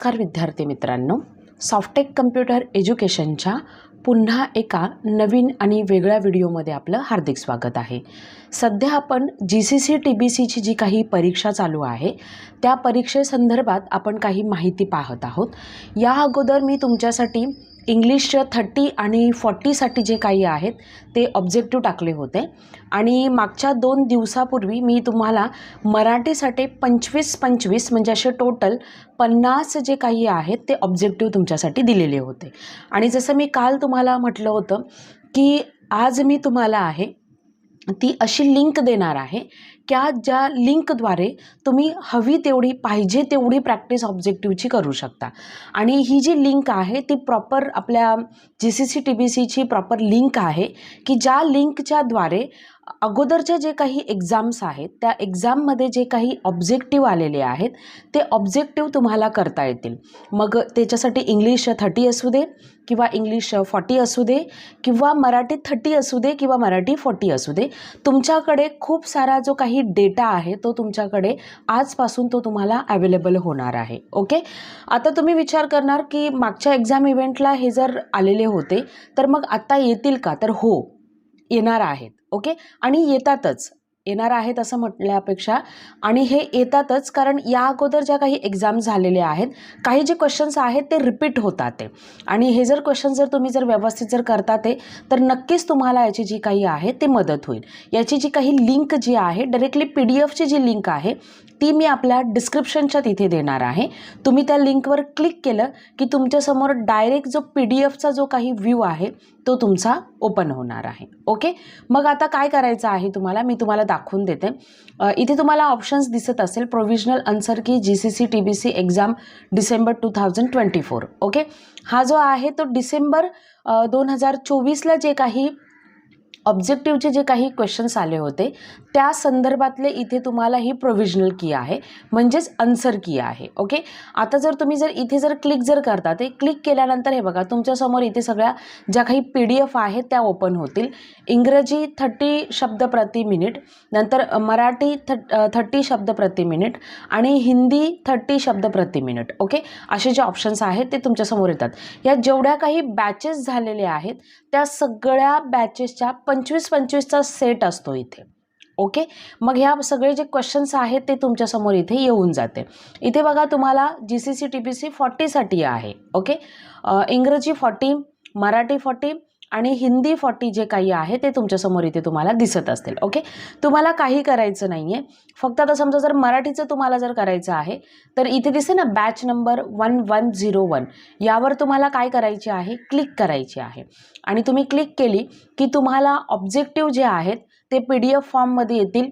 नमस्कार विद्यार्थी मित्रांनो. सॉफ्टेक कम्प्युटर एज्युकेशनच्या पुन्हा एका नवीन आणि वेगळ्या व्हिडिओमध्ये आपलं हार्दिक स्वागत आहे. सध्या आपण G C C T B सीची जी काही परीक्षा चालू आहे त्या परीक्षेसंदर्भात आपण काही माहिती पाहत आहोत. या अगोदर मी तुमच्यासाठी इंग्लिशच्या थर्टी आणि फॉर्टीसाठी जे काही आहेत ते ऑब्जेक्टिव्ह टाकले होते. आणि मागच्या दोन दिवसापूर्वी मी तुम्हाला मराठीसाठी पंचवीस पंचवीस म्हणजे असे टोटल पन्नास जे काही आहेत ते ऑब्जेक्टिव्ह तुमच्यासाठी दिलेले होते. आणि जसं मी काल तुम्हाला म्हटलं होतं की आज मी तुम्हाला आहे ती अशी लिंक देणार आहे त्या ज्या लिंकद्वारे तुम्ही हवी तेवढी पाहिजे तेवढी प्रॅक्टिस ऑब्जेक्टिव्हची करू शकता. आणि ही जी लिंक आहे ती प्रॉपर आपल्या G C C T B सीची प्रॉपर लिंक आहे की ज्या लिंकच्याद्वारे अगोदरच्या जे काही एक्झाम्स आहेत त्या एक्झाममध्ये जे काही ऑब्जेक्टिव्ह आलेले आहेत ते ऑब्जेक्टिव्ह तुम्हाला करता येतील. मग त्याच्यासाठी इंग्लिश थर्टी असू दे किंवा इंग्लिश फॉर्टी असू दे किंवा मराठी थर्टी असू दे किंवा मराठी फॉर्टी असू दे तुमच्याकडे खूप सारा जो काही डेटा आहे तो तुमच्याकडे आजपासून तो तुम्हाला अवेलेबल होणार आहे. ओके आता तुम्ही विचार करणार की मागच्या एक्झाम इव्हेंटला हे जर आलेले होते तर मग आत्ता येतील का? तर हो येणार आहेत. ओके आणि येतातच. येणार आहेत असं म्हटल्यापेक्षा आणि हे येतातच कारण या अगोदर ज्या काही एक्झाम झालेल्या आहेत काही जे क्वेश्चन्स आहेत ते रिपीट होतात ते. आणि हे जर क्वेश्चन जर तुम्ही जर व्यवस्थित जर करता ते तर नक्कीच तुम्हाला याची जी काही आहे ते मदत होईल. याची जी काही लिंक जी आहे डायरेक्टली पी डी एफची जी लिंक आहे ती मी आपल्या डिस्क्रिप्शनच्या तिथे देणार आहे. तुम्ही त्या लिंकवर क्लिक केलं की तुमच्यासमोर डायरेक्ट जो पी डी एफचा जो काही व्ह्यू आहे तो तुमचा ओपन होणार आहे. ओके मग आता काय करायचं आहे तुम्हाला? मी तुम्हाला दाखवून देते. इथे तुम्हाला ऑप्शन्स दिसत असेल provisional answer key G C C T B C exam December two thousand twenty four okay हा जो आहे तो डिसेंबर दोन हजार चोवीसला जे काही ऑब्जेक्टिव्हचे जे काही क्वेश्चन्स आले होते त्या संदर्भातले इथे तुम्हाला ही प्रोव्हिजनल की आहे म्हणजेच आन्सर की आहे ओके आता जर तुम्ही जर इथे जर क्लिक जर करता ते क्लिक केल्यानंतर हे बघा तुमच्यासमोर इथे सगळ्या ज्या काही पी डी एफ आहेत त्या ओपन होतील. इंग्रजी थर्टी शब्द प्रति मिनिट नंतर मराठी थट थर्टी शब्द प्रति मिनिट आणि हिंदी थर्टी शब्द प्रति मिनिट ओके असे जे ऑप्शन्स आहेत ते तुमच्यासमोर येतात. या जेवढ्या काही बॅचेस झालेल्या आहेत त्या सगळ्या बॅचेसच्या पंचवीस पंचवीसचा सेट असतो इथे. ओके? मग ह्या सगळे जे क्वेश्चन्स आहेत ते तुमच्यासमोर इथे येऊन जाते. इथे बघा तुम्हाला G C C T P C फॉर्टीसाठी आहे. ओके? इंग्रजी फॉर्टी मराठी फॉर्टी आणि हिंदी फॉर्टी जे काही आहे ते तुमच्यासमोर इथे तुम्हाला दिसत असतील ओके तुम्हाला काही करायचं नाही आहे फक्त आता समजा जर मराठीचं तुम्हाला जर करायचं आहे तर इथे दिसते ना batch number one one zero one यावर तुम्हाला काय करायचे आहे? क्लिक करायची आहे. आणि तुम्ही क्लिक केली की तुम्हाला ऑब्जेक्टिव्ह जे आहेत ते पी डी एफ फॉर्ममध्ये येतील.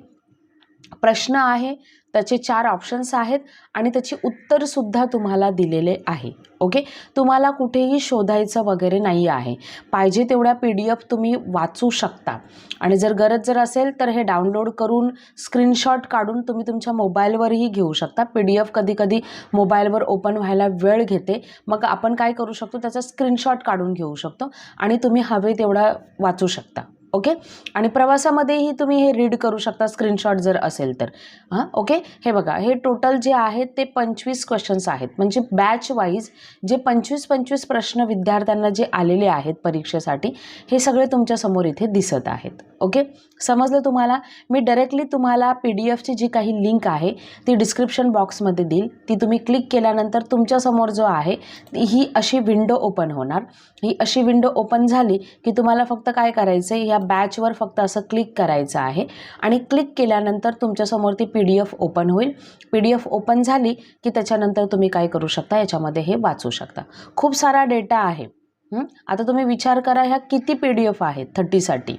प्रश्न आहे त्याचे चार ऑप्शन्स आहेत आणि त्याची उत्तरसुद्धा तुम्हाला दिलेले आहे. ओके तुम्हाला कुठेही शोधायचं वगैरे नाही आहे. पाहिजे तेवढ्या पी डी एफ तुम्ही वाचू शकता. आणि जर गरज जर असेल तर हे डाउनलोड करून स्क्रीनशॉट काढून तुम्ही तुमच्या मोबाईलवरही घेऊ शकता. पी डी एफ कधीकधी मोबाईलवर ओपन व्हायला वेळ घेते. मग आपण काय करू शकतो? त्याचा स्क्रीनशॉट काढून घेऊ शकतो. आणि तुम्ही हवे तेवढा वाचू शकता. ओके? आणि प्रवासामध्येही तुम्ही हे रीड करू शकता स्क्रीनशॉट जर असेल तर. हां ओके? हे बघा हे टोटल जे आहेत ते पंचवीस क्वेश्चन्स आहेत. म्हणजे बॅच वाईज जे पंचवीस पंचवीस प्रश्न विद्यार्थ्यांना जे आलेले आहेत परीक्षेसाठी हे सगळे तुमच्यासमोर इथे दिसत आहेत. ओके? समजलं तुम्हाला? मी डायरेक्टली तुम्हाला पी डी एफची जी काही लिंक आहे ती डिस्क्रिप्शन बॉक्समध्ये देईल. ती तुम्ही क्लिक केल्यानंतर तुमच्यासमोर जो आहे ही अशी विंडो ओपन होणार. ही अशी विंडो ओपन झाली की तुम्हाला फक्त काय करायचं आहे या बॅचवर फक्त असं क्लिक करायचं आहे. आणि क्लिक केल्यानंतर तुमच्यासमोर ती पी डी एफ ओपन होईल. पी डी एफ ओपन झाली की त्याच्यानंतर तुम्ही काय करू शकता? याच्यामध्ये हे वाचू शकता. खूप सारा डेटा आहे. आता तुम्ही विचार करा ह्या किती पी डी एफ आहेत थर्टीसाठी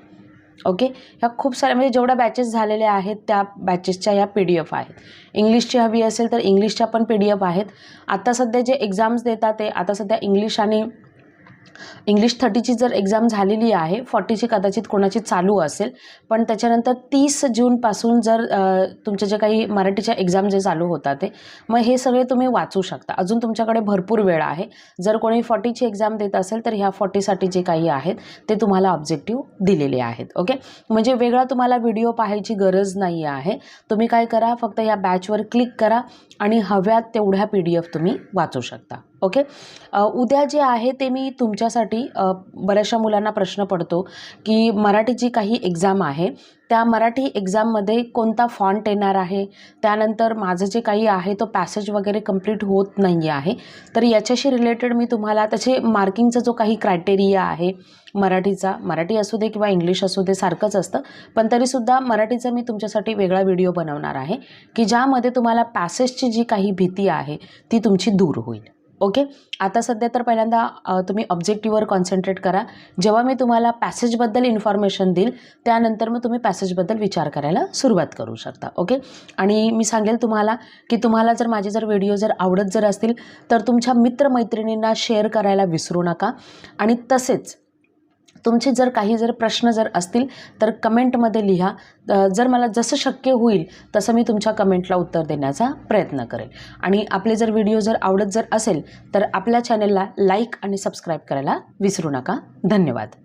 ओके ह्या खूप साऱ्या म्हणजे जेवढ्या बॅचेस झालेल्या आहेत त्या बॅचेसच्या ह्या पी डी एफ आहेत इंग्लिशची हवी असेल तर इंग्लिशच्या पण पी डी एफ आहेत. आता सध्या जे एक्झाम्स देतात ते आता सध्या इंग्लिश आणि इंग्लिश थर्टीची जर एक्झाम झालेली आहे फॉर्टीची कदाचित कोणाची चालू असेल पण त्याच्यानंतर तीस जूनपासून जर तुमच्या जे काही मराठीच्या एक्झाम जे चालू होतात ते मग हे सगळे तुम्ही वाचू शकता. अजून तुमच्याकडे भरपूर वेळ आहे. जर कोणी फॉर्टीची एक्झाम देत असेल तर ह्या फॉर्टीसाठी जे काही आहेत ते तुम्हाला ऑब्जेक्टिव्ह दिलेले आहेत. ओके म्हणजे वेगळा तुम्हाला व्हिडिओ पाहायची गरज नाही आहे. तुम्ही काय करा फक्त या बॅचवर क्लिक करा आणि हव्यात तेवढ्या पी डी एफ तुम्ही वाचू शकता. ओके? उद्या जे आहे ते मी तुमच्यासाठी बऱ्याचशा मुलांना प्रश्न पडतो की मराठीची काही एक्झाम आहे. त्या मराठी एक्झाममध्ये कोणता फॉन्ट येणार आहे? त्यानंतर माझं जे काही आहे तो पॅसेज वगैरे कंप्लीट होत नाही आहे. तर याच्याशी रिलेटेड मी तुम्हाला त्याचे मार्किंगचा जो काही क्रायटेरिया आहे मराठीचा मराठी असू दे किंवा इंग्लिश असू दे सारखंच असतं पण तरीसुद्धा मराठीचा मी तुमच्यासाठी वेगळा व्हिडिओ बनवणार आहे की ज्यामध्ये तुम्हाला पॅसेजची जी काही भीती आहे ती तुमची दूर होईल. ओके? आता सध्या तर पहिल्यांदा तुम्ही ऑब्जेक्टिव्हवर कॉन्सन्ट्रेट करा. जेव्हा मी तुम्हाला पॅसेजबद्दल इन्फॉर्मेशन देईल त्यानंतर मग तुम्ही पॅसेजबद्दल विचार करायला सुरुवात करू शकता ओके? आणि मी सांगेल तुम्हाला की तुम्हाला जर माझे जर व्हिडिओ जर आवडत जर असतील तर तुमच्या मित्रमैत्रिणींना शेअर करायला विसरू नका. आणि तसेच तुमचे जर काही जर प्रश्न जर असतील तर कमेंटमध्ये लिहा. जर मला जसं शक्य होईल तसं मी तुमच्या कमेंटला उत्तर देण्याचा प्रयत्न करेल. आणि आपले जर व्हिडिओ जर आवडत जर असेल तर आपल्या चॅनलला लाईक आणि सबस्क्राईब करायला विसरू नका. धन्यवाद.